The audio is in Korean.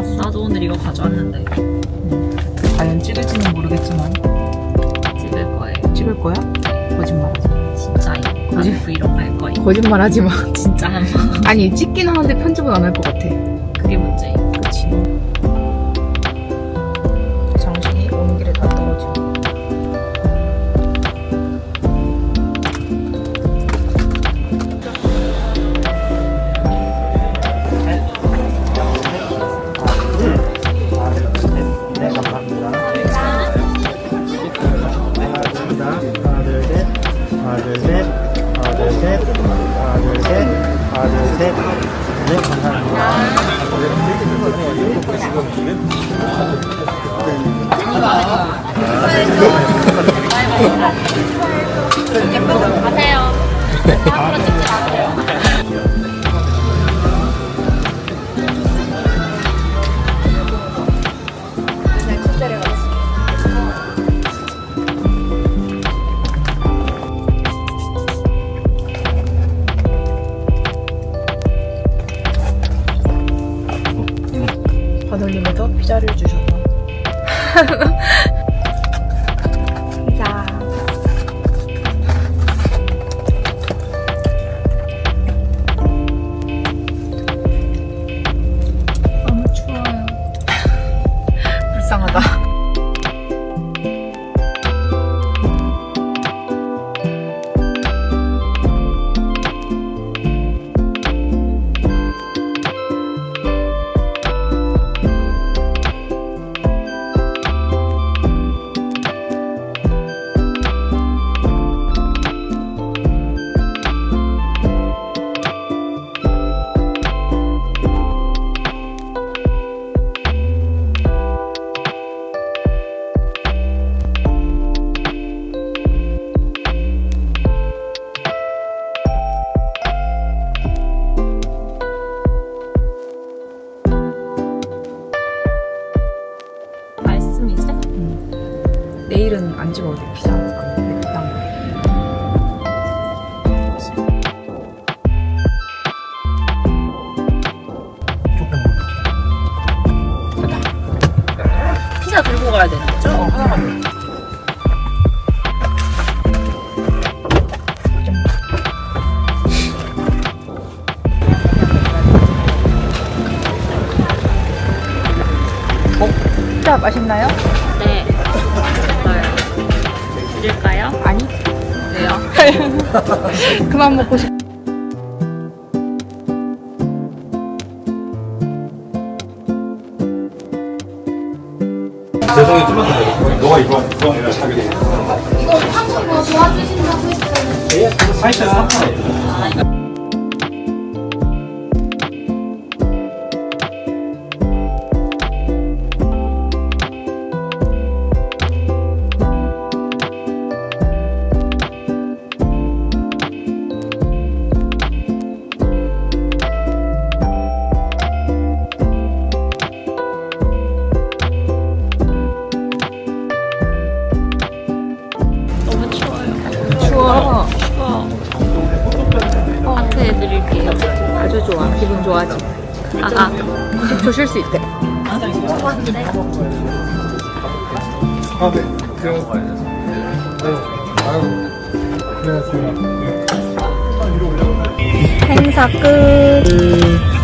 이거 가져왔는데 과연 찍을지는 모르겠지만 찍을 거예요. 찍을 거야? 거짓말하지 마. 진짜요. 뭐지? 나는 브이로그 할 거예요. 거짓말하지 마. 진짜 한 번. 아니 찍긴 하는데 편집은 안 할 것 같아. 그게 문제. 그치. 셋. 하나, 둘, 셋. 하나, 둘, 셋. 하나, 둘, 셋. 네, 감사합니다. 반올림에서 피자를 주셨다. 피자. 너무 추워요. 불쌍하다. 내일은 안 찍어도 돼, 피자. 안 이렇게. 피자 들고 가야 되는 거죠? 어, 하나만. 어? 피자 맛있나요? 네. 드릴까요? 아니. 왜요? 그만 먹고 싶. 재성이 좀만 더 너가 이거 이거 자기 이거 한번 뭐 도와주신다고 했어요. 사이트에서 한 드릴게요. 아주 좋아. 기분 좋아지. 아가. 10초 쉴 수 있대. 아, 네. 그, 아유, 안녕하세요. 행사 끝.